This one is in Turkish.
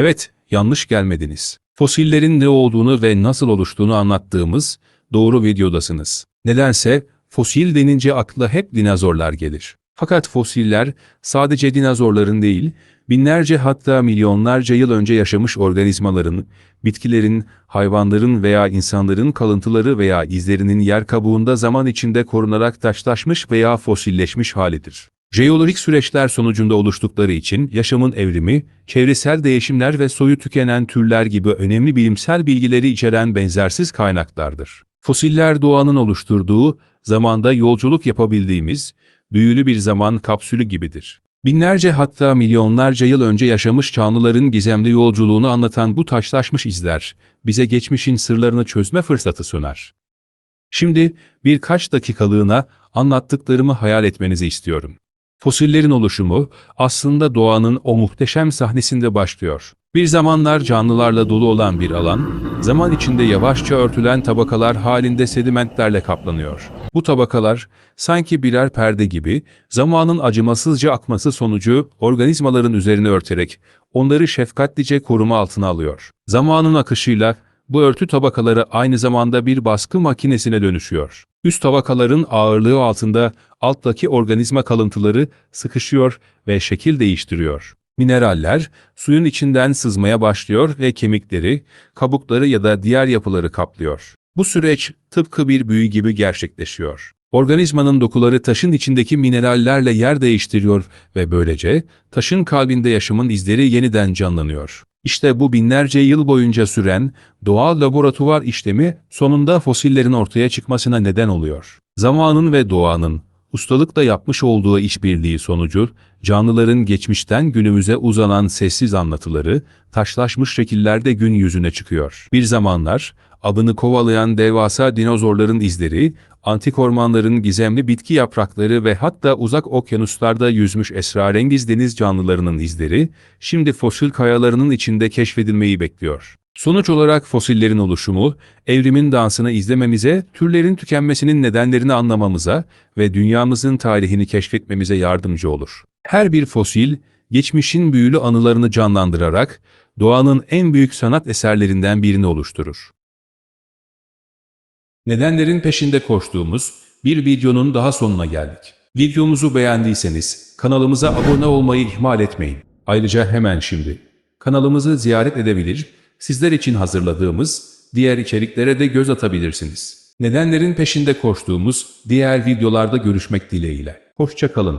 Evet, yanlış gelmediniz. Fosillerin ne olduğunu ve nasıl oluştuğunu anlattığımız doğru videodasınız. Nedense fosil denince akla hep dinozorlar gelir. Fakat fosiller sadece dinozorların değil, binlerce hatta milyonlarca yıl önce yaşamış organizmaların, bitkilerin, hayvanların veya insanların kalıntıları veya izlerinin yer kabuğunda zaman içinde korunarak taşlaşmış veya fosilleşmiş halidir. Jeolojik süreçler sonucunda oluştukları için yaşamın evrimi, çevresel değişimler ve soyu tükenen türler gibi önemli bilimsel bilgileri içeren benzersiz kaynaklardır. Fosiller doğanın oluşturduğu, zamanda yolculuk yapabildiğimiz, büyülü bir zaman kapsülü gibidir. Binlerce hatta milyonlarca yıl önce yaşamış canlıların gizemli yolculuğunu anlatan bu taşlaşmış izler, bize geçmişin sırlarını çözme fırsatı sunar. Şimdi birkaç dakikalığına anlattıklarımı hayal etmenizi istiyorum. Fosillerin oluşumu aslında doğanın o muhteşem sahnesinde başlıyor. Bir zamanlar canlılarla dolu olan bir alan, zaman içinde yavaşça örtülen tabakalar halinde sedimentlerle kaplanıyor. Bu tabakalar sanki birer perde gibi zamanın acımasızca akması sonucu organizmaların üzerine örterek onları şefkatlice koruma altına alıyor. Zamanın akışıyla bu örtü tabakaları aynı zamanda bir baskı makinesine dönüşüyor. Üst tabakaların ağırlığı altında alttaki organizma kalıntıları sıkışıyor ve şekil değiştiriyor. Mineraller suyun içinden sızmaya başlıyor ve kemikleri, kabukları ya da diğer yapıları kaplıyor. Bu süreç tıpkı bir büyü gibi gerçekleşiyor. Organizmanın dokuları taşın içindeki minerallerle yer değiştiriyor ve böylece taşın kalbinde yaşamın izleri yeniden canlanıyor. İşte bu binlerce yıl boyunca süren doğal laboratuvar işlemi sonunda fosillerin ortaya çıkmasına neden oluyor. Zamanın ve doğanın ustalıkla yapmış olduğu işbirliği sonucu canlıların geçmişten günümüze uzanan sessiz anlatıları taşlaşmış şekillerde gün yüzüne çıkıyor. Bir zamanlar avını kovalayan devasa dinozorların izleri, antik ormanların gizemli bitki yaprakları ve hatta uzak okyanuslarda yüzmüş esrarengiz deniz canlılarının izleri, şimdi fosil kayalarının içinde keşfedilmeyi bekliyor. Sonuç olarak fosillerin oluşumu, evrimin dansını izlememize, türlerin tükenmesinin nedenlerini anlamamıza ve dünyamızın tarihini keşfetmemize yardımcı olur. Her bir fosil, geçmişin büyülü anılarını canlandırarak doğanın en büyük sanat eserlerinden birini oluşturur. Nedenlerin peşinde koştuğumuz bir videonun daha sonuna geldik. Videomuzu beğendiyseniz kanalımıza abone olmayı ihmal etmeyin. Ayrıca hemen şimdi kanalımızı ziyaret edebilir, sizler için hazırladığımız diğer içeriklere de göz atabilirsiniz. Nedenlerin peşinde koştuğumuz diğer videolarda görüşmek dileğiyle. Hoşça kalın.